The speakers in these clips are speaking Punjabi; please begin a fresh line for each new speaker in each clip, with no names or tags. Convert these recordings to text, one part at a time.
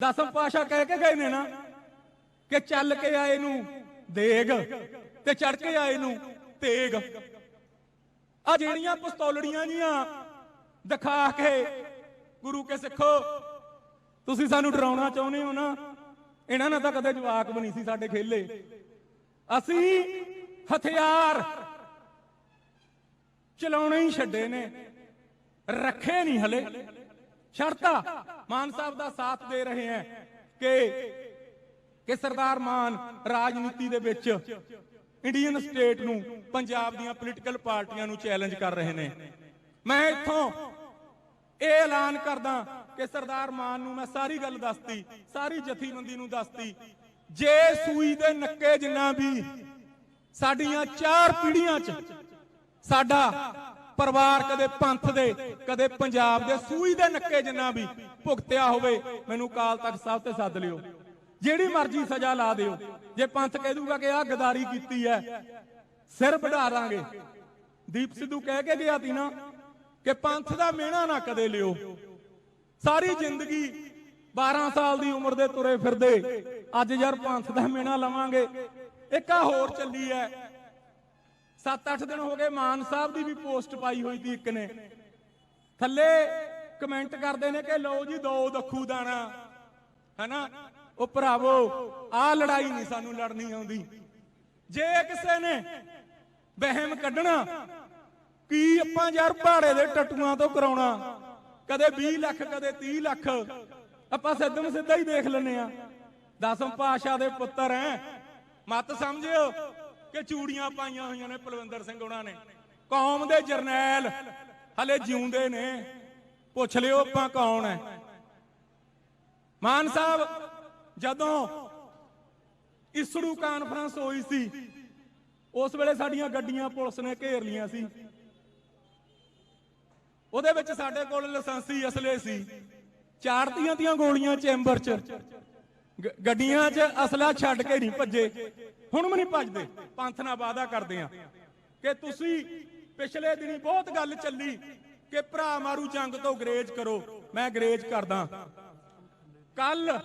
ਦਸਮ ਪਾਸ਼ਾ ਕਹਿ ਕੇ ਗਏ ਨੇ ਨਾ ਕਿ ਚੱਲ ਕੇ ਆਏ ਨੂੰ ਦੇਗ ਤੇ ਚੜ ਕੇ ਆਏ ਨੂੰ ਤੇਗ। ਆ ਜਿਹੜੀਆਂ ਪਿਸਤੌਲੜੀਆਂ ਜੀਆਂ ਦਿਖਾ ਕੇ ਗੁਰੂ ਕੇ ਸਿੱਖੋ, ਤੁਸੀਂ ਸਾਨੂੰ ਡਰਾਉਣਾ ਚਾਹੁੰਦੇ ਹੋ ਨਾ? ਇਹਨਾਂ ਨਾਲ ਤਾਂ ਕਦੇ ਜਵਾਕ ਵੀ ਨਹੀਂ ਸੀ ਸਾਡੇ ਖੇਲੇ। ਅਸੀਂ ਹਥਿਆਰ ਚਲਾਉਣੇ ਹੀ ਛੱਡੇ ਨੇ, ਰੱਖੇ ਨਹੀਂ ਹਲੇ। ਸ਼ਰਤਾ ਮਾਨ ਸਾਹਿਬ ਦਾ ਸਾਥ ਦੇ ਰਹੇ ਹੈ ਕਿ ਕਿ ਸਰਦਾਰ ਮਾਨ ਰਾਜਨੀਤੀ ਦੇ ਵਿੱਚ ਇੰਡੀਅਨ ਸਟੇਟ ਨੂੰ ਪੰਜਾਬ ਦੀਆਂ ਪੋਲੀਟੀਕਲ ਪਾਰਟੀਆਂ ਨੂੰ ਚੈਲੰਜ ਕਰ ਰਹੇ ਨੇ। ਮੈਂ ਇੱਥੋਂ ਇਹ ਐਲਾਨ ਕਰਦਾ ਕਿ ਸਰਦਾਰ ਮਾਨ ਨੂੰ ਮੈਂ ਸਾਰੀ ਗੱਲ ਦੱਸਤੀ, ਸਾਰੀ ਜਥੇਬੰਦੀ ਨੂੰ ਦੱਸਤੀ, ਜੇ ਸੂਈ ਦੇ ਨੱਕੇ ਜਿੰਨਾ ਵੀ ਸਾਡੀਆਂ ਚਾਰ ਪੀੜ੍ਹੀਆਂ 'ਚ ਸਾਡਾ ਪਰਿਵਾਰ ਕਦੇ ਪੰਥ ਦੇ, ਕਦੇ ਪੰਜਾਬ ਦੇ, ਸੂਈ ਦੇ ਨੱਕੇ ਜਿੰਨਾ ਵੀ ਭੁਗਤਿਆ ਹੋਵੇ, ਮੈਨੂੰ ਕਾਲ ਤਖਤ ਸਾਹਿਬ ਤੇ ਸੱਦ ਲਿਓ। ਜਿਹੜੀ ਮਰਜ਼ੀ ਸਜ਼ਾ ਲਾ ਦਿਓ। ਜੇ ਪੰਥ ਕਹਿ ਦੂਗਾ ਕਿ ਆਹ ਗਦਾਰੀ ਕੀਤੀ ਹੈ, ਸਿਰ ਵਢਾ ਦਾਂਗੇ। ਦੀਪ ਸਿੱਧੂ ਕਹਿ ਕੇ ਗਿਆ ਤੀ ਨਾ ਕਿ ਪੰਥ ਦਾ ਮਿਹਣਾ ਨਾ ਕਦੇ ਲਿਓ। ਸਾਰੀ ਜ਼ਿੰਦਗੀ 12 ਸਾਲ ਦੀ ਉਮਰ ਦੇ ਤੁਰੇ ਫਿਰਦੇ, ਅੱਜ ਯਾਰ ਪੰਥ ਦਾ ਮਿਹਣਾ ਲਵਾਂਗੇ। ਇੱਕ ਆ ਹੋਰ ਚੱਲੀ ਐ 7-8 ਦਿਨ ਹੋ ਗਏ ਮਾਨ ਸਾਹਿਬ ਦੀ ਵੀ ਪੋਸਟ ਪਾਈ ਹੋਈ ਸੀ ਇੱਕ ਨੇ। ਥੱਲੇ ਕਮੈਂਟ ਕਰਦੇ ਨੇ ਕਿ ਲਓ ਜੀ ਦੋ ਦੱਖੂ ਦਾਣਾ। ਹੈਨਾ? ਉਹ ਭਰਾਵੋ, ਆ ਲੜਾਈ ਨਹੀਂ ਸਾਨੂੰ ਲੜਨੀ ਆਉਂਦੀ। ਜੇ ਕਿਸੇ ਨੇ ਵਹਿਮ ਕੱਢਣਾ, ਕੀ ਆਪਾਂ ਯਾਰ ਪਹਾੜੇ ਦੇ ਟਟੂਆਂ ਤੋਂ ਕਰਾਉਣਾ? ਕਦੇ 20 ਲੱਖ, ਕਦੇ 30 ਲੱਖ। ਆਪਾਂ ਸਿੱਧਮ ਸਿੱਧਾ ਹੀ ਦੇਖ ਲੈਨੇ ਆ ਦਸਮ ਪਾਸ਼ਾ ਦੇ ਪੁੱਤਰ ਐ ਮਤ ਸਮਝਿਓ। ਕਿ ਚੂੜੀਆਂ ਪਾਈਆਂ ਹੋਈਆਂ ਨੇ ਪਲਵਿੰਦਰ ਸਿੰਘ ਉਹਨਾਂ ਨੇ। ਕੌਮ ਦੇ ਜਰਨੈਲ ਹਲੇ ਜਿਉਂਦੇ ਨੇ। ਪੁੱਛ ਲਿਓ ਆਪਾਂ ਕੌਣ ਐ ਮਾਨ ਸਾਹਿਬ, ਜਦੋਂ ਇਸੜੂ ਕਾਨਫਰੰਸ ਹੋਈ ਸੀ, ਉਸ ਵੇਲੇ ਸਾਡੀਆਂ ਗੱਡੀਆਂ ਪੁਲਿਸ ਨੇ ਘੇਰ ਲੀਆਂ ਸੀ। ਉਹਦੇ ਵਿੱਚ ਸਾਡੇ ਕੋਲ ਲਾਇਸੈਂਸੀ ਅਸਲੇ ਸੀ। ਚਾਰਤੀਆਂ ਦੀਆਂ ਗੋਲੀਆਂ ਚੈਂਬਰ 'ਚ। ਗੱਡੀਆਂ 'ਚ ਅਸਲਾ ਛੱਡ ਕੇ ਨਹੀਂ ਭੱਜੇ। ਹੁਣ ਵੀ ਨਹੀਂ ਭੱਜਦੇ। ਪੰਥ ਨਾਲ ਵਾਅਦਾ ਕਰਦੇ ਆ ਕਿ ਤੁਸੀਂ ਪਿਛਲੇ ਦਿਨੀ ਬਹੁਤ ਗੱਲ ਚੱਲੀ ਕਿ ਭਰਾ ਮਾਰੂ ਜੰਗ ਤੋਂ ਗਰੇਜ ਕਰੋ। ਮੈਂ ਗਰੇਜ ਕਰਦਾ। ਕੱਲ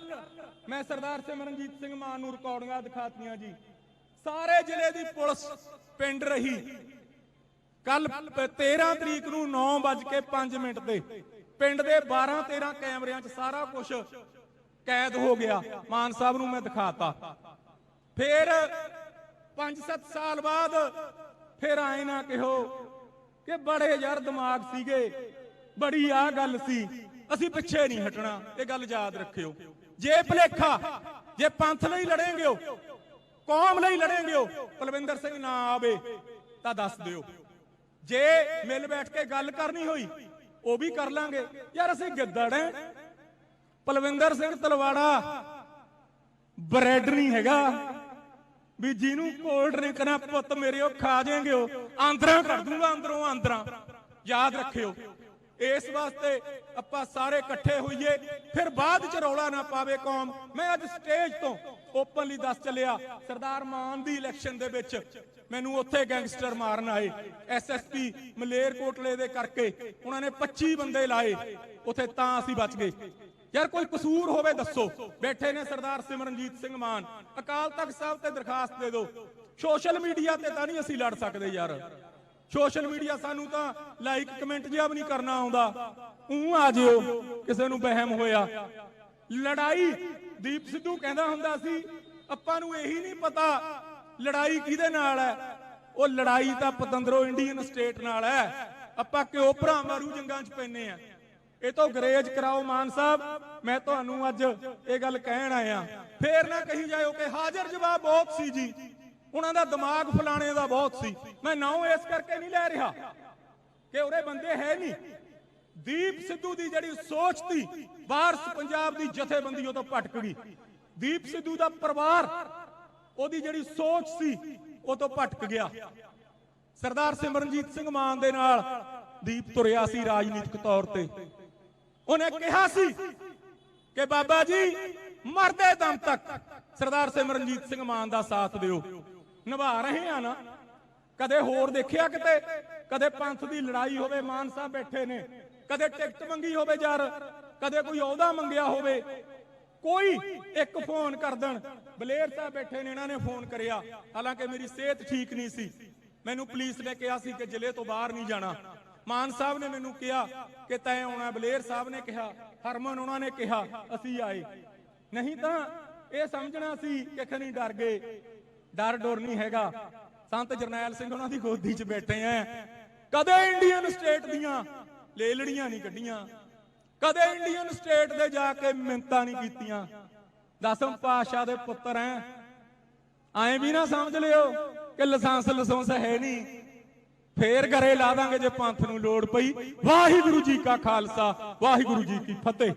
ਮੈਂ ਸਰਦਾਰ ਸਿਮਰਨਜੀਤ ਸਿੰਘ ਮਾਨ ਨੂੰ ਰਿਕਾਰਡਿੰਗਾਂ ਦਿਖਾਤੀਆਂ ਜੀ। ਸਾਰੇ ਜ਼ਿਲ੍ਹੇ ਦੀ ਪੁਲਿਸ ਪਿੰਡ ਰਹੀ। ਕੱਲ 13 ਤਰੀਕ ਨੂੰ 9:05 ਮਿੰਟ ਤੇ ਪਿੰਡ ਦੇ 12 13 ਕੈਮਰਿਆਂ 'ਚ ਸਾਰਾ ਕੁਝ ਕੈਦ ਹੋ ਗਿਆ। ਮਾਨ ਸਾਹਿਬ ਨੂੰ ਮੈਂ ਦਿਖਾਤਾ। ਫਿਰ 5-7 ਸਾਲ ਬਾਅਦ ਫਿਰ ਆਏ ਨਾ ਕਿਹੋ ਕਿ ਬੜੇ ਯਾਰ ਦਿਮਾਗ ਸੀਗੇ। ਬੜੀ ਆ ਗੱਲ ਸੀ। ਅਸੀਂ ਪਿੱਛੇ ਨਹੀਂ ਹਟਣਾ। ਇਹ ਗੱਲ ਯਾਦ ਰੱਖਿਓ। ਜੇ ਭਲੇਖਾ, ਜੇ ਪੰਥ ਲਈ ਲੜेंगे ਹੋ ਕੌਮ ਲਈ ਲੜेंगे ਹੋ ਪਲਵਿੰਦਰ ਸਿੰਘ ਨਾ ਆਵੇ ਤਾਂ ਦੱਸ ਦਿਓ। ਜੇ ਮਿਲ ਬੈਠ ਕੇ ਗੱਲ ਕਰਨੀ ਹੋਈ, ਉਹ ਵੀ ਕਰ ਲਾਂਗੇ। ਯਾਰ ਅਸੀਂ ਗਿੱਦੜ ਐ ਪਲਵਿੰਦਰ ਸਿੰਘ ਤਲਵਾੜਾ। ਬ੍ਰੈਡ ਨਹੀਂ ਹੈਗਾ। ਵੀ ਜਿਹਨੂੰ ਕੋਲਡ ਡਰਿੰਕ ਨਾ ਪੁੱਤ ਮੇਰੇ ਉਹ ਖਾ ਜਾਏਂਗੇ ਉਹ, ਆਂਦਰਾਂ ਕੱਢ ਦੂੰਗਾ ਅੰਦਰੋਂ ਆਂਦਰਾਂ। ਯਾਦ ਰੱਖਿਓ, ਇਸ ਵਾਸਤੇ ਆਪਾਂ ਸਾਰੇ ਇਕੱਠੇ ਹੋਈਏ, ਫਿਰ ਬਾਅਦ ਚ ਰੌਲਾ ਨਾ ਪਾਵੇ ਕੌਮ। ਮੈਂ ਅੱਜ ਸਟੇਜ ਤੋਂ ਓਪਨਲੀ ਦੱਸ ਚੱਲਿਆ, ਸਰਦਾਰ ਮਾਨ ਦੀ ਇਲੈਕਸ਼ਨ ਦੇ ਵਿੱਚ ਮੈਨੂੰ ਉੱਥੇ ਗੈਂਗਸਟਰ ਮਾਰਨ ਆਏ। ਐਸਐਸਪੀ ਮਲੇਰਕੋਟਲੇ ਦੇ ਕਰਕੇ, ਉਹਨਾਂ ਨੇ 25 ਬੰਦੇ ਲਾਏ। ਉੱਥੇ ਤਾਂ ਅਸੀਂ ਬਚ ਗਏ। ਯਾਰ ਕੋਈ ਕਸੂਰ ਹੋਵੇ ਦੱਸੋ। ਬੈਠੇ ਨੇ ਸਰਦਾਰ ਸਿਮਰਨਜੀਤ ਸਿੰਘ ਮਾਨ। ਅਕਾਲ ਤਖਤ ਸਾਹਿਬ ਤੇ ਦਰਖਾਸਤ ਦੇ ਦਿਓ। ਸੋਸ਼ਲ ਮੀਡੀਆ ਤੇ ਤਾਂ ਨਹੀਂ ਅਸੀਂ ਲੜ ਸਕਦੇ ਯਾਰ। ਸੋਸ਼ਲ ਮੀਡੀਆ ਸਾਨੂੰ ਤਾਂ ਲਾਈਕ ਕਮੈਂਟ ਜਿਹਾ ਵੀ ਨਹੀਂ ਕਰਨਾ ਆਉਂਦਾ। ਉਹ ਆ ਜਿਓ, ਕਿਸੇ ਨੂੰ ਬਹਿਮ ਹੋਇਆ। ਲੜਾਈ, ਦੀਪ ਸਿੱਧੂ ਕਹਿੰਦਾ ਹੁੰਦਾ ਸੀ, ਆਪਾਂ ਨੂੰ ਇਹੀ ਨਹੀਂ ਪਤਾ ਲੜਾਈ ਕਿਹਦੇ ਨਾਲ ਹੈ। ਉਹ ਲੜਾਈ ਤਾਂ ਪਤੰਦਰੋ ਇੰਡੀਅਨ ਸਟੇਟ ਨਾਲ ਹੈ। ਆਪਾਂ ਕਿਉਂ ਭਰਾ ਮਾਰੂ ਜੰਗਾਂ 'ਚ ਪੈਨੇ ਆ ਇਹ ਤੋਂ ਗਰੇਜ ਕਰਾਓ ਮਾਨ ਸਾਹਿਬ, ਮੈਂ ਤੁਹਾਨੂੰ ਅੱਜ ਇਹ ਗੱਲ ਕਹਿਣ ਆਇਆ। ਫੇਰ ਨਾ ਕਹੀ ਜਾਇਓ ਕਿ ਹਾਜ਼ਰ ਜਵਾਬ ਬਹੁਤ ਸੀ ਜੀ। ਉਹਨਾਂ ਦਾ ਦਿਮਾਗ ਫਲਾਣੇ ਦਾ ਬਹੁਤ ਸੀ। ਮੈਂ ਨਾਉ ਇਸ ਕਰਕੇ ਨਹੀਂ ਲੈ ਰਿਹਾ ਕਿ ਉਹਦੇ ਬੰਦੇ ਹੈ ਨਹੀਂ। ਦੀਪ ਸਿੱਧੂ ਦੀ ਜਿਹੜੀ ਸੋਚ ਸੀ, ਵਾਰਸ ਪੰਜਾਬ ਦੀ ਜਥੇਬੰਦੀ ਉਹ ਤੋਂ ਭਟਕ ਗਈ। ਦੀਪ ਸਿੱਧੂ ਦਾ ਪਰਿਵਾਰ, ਉਹਦੀ ਜਿਹੜੀ ਸੋਚ ਸੀ, ਉਹ ਤੋਂ ਭਟਕ ਗਿਆ। ਸਰਦਾਰ ਸਿਮਰਨਜੀਤ ਸਿੰਘ ਮਾਨ ਦੇ ਨਾਲ ਦੀਪ ਤੁਰਿਆ ਸੀ ਰਾਜਨੀਤਿਕ ਤੌਰ ਤੇ। ਉਹਨੇ ਕਿਹਾ ਸੀ ਕਿ ਬਾਬਾ ਜੀ, ਮਰਦੇ ਦਮ ਤੱਕ ਸਰਦਾਰ ਸਿਮਰਨਜੀਤ ਸਿੰਘ ਮਾਨ ਦਾ ਸਾਥ ਦਿਓ। ਨਿਭਾ ਰਹੇ ਆ ਨਾ। ਕਦੇ ਹੋਰ ਦੇਖਿਆ ਕਿਤੇ? ਕਦੇ ਪੰਥ ਦੀ ਲੜਾਈ ਹੋਵੇ, ਮਾਨ ਸਾਹਿਬ ਬੈਠੇ ਨੇ। ਕਦੇ ਟਿਕਟ ਮੰਗੀ ਹੋਵੇ ਯਾਰ ਕਦੇ ਕੋਈ ਅਹੁਦਾ ਮੰਗਿਆ ਹੋਵੇ। ਕੋਈ ਇੱਕ ਫੋਨ ਕਰ ਦੇਣ। ਬਲੇਰ ਸਾਹਿਬ ਬੈਠੇ ਨੇ, ਇਹਨਾਂ ਨੇ ਫੋਨ ਕਰਿਆ। ਹਾਲਾਂਕਿ ਮੇਰੀ ਸਿਹਤ ਠੀਕ ਨਹੀਂ ਸੀ। ਮੈਨੂੰ ਪੁਲਿਸ ਨੇ ਕਿਹਾ ਸੀ ਕਿ ਜ਼ਿਲ੍ਹੇ ਤੋਂ ਬਾਹਰ ਨਹੀਂ ਜਾਣਾ। ਮਾਨ ਸਾਹਿਬ ਨੇ ਮੈਨੂੰ ਕਿਹਾ ਕਿ ਤੈਂ ਆਉਣਾ, ਬਲੇਰ ਸਾਹਿਬ ਨੇ ਕਿਹਾ, ਹਰਮਨ ਉਹਨਾਂ ਨੇ ਕਿਹਾ, ਅਸੀਂ ਆਏ। ਨਹੀਂ ਤਾਂ ਇਹ ਸਮਝਣਾ ਸੀ ਕਿ ਖਣੀ ਡਰ ਗਏ। ਡਰ ਡੋਰ ਨਹੀਂ ਹੈਗਾ। ਸੰਤ ਜਰਨੈਲ ਸਿੰਘ ਉਹਨਾਂ ਦੀ ਗੋਦੀ 'ਚ ਬੈਠੇ ਆ ਕਦੇ ਇੰਡੀਅਨ ਸਟੇਟ ਦੀਆਂ ਲੇਲੜੀਆਂ ਨਹੀਂ ਕੱਢੀਆਂ। ਕਦੇ ਇੰਡੀਅਨ ਸਟੇਟ ਦੇ ਜਾ ਕੇ ਮਿੰਤਾਂ ਨਹੀਂ ਕੀਤੀਆਂ। ਦਸਮ ਪਾਤਸ਼ਾਹ ਦੇ ਪੁੱਤਰ ਐ। ਐਂ ਵੀ ਨਾ ਸਮਝ ਲਿਓ ਕਿ ਲਾਇਸੈਂਸ ਲਸੰਸ ਹੈ ਨਹੀਂ। ਫੇਰ ਘਰੇ ਲਾ ਦਾਂਗੇ ਜੇ ਪੰਥ ਨੂੰ ਲੋੜ ਪਈ। ਵਾਹਿਗੁਰੂ ਜੀ ਕਾ ਖਾਲਸਾ, ਵਾਹਿਗੁਰੂ ਜੀ ਕੀ ਫਤਿਹ।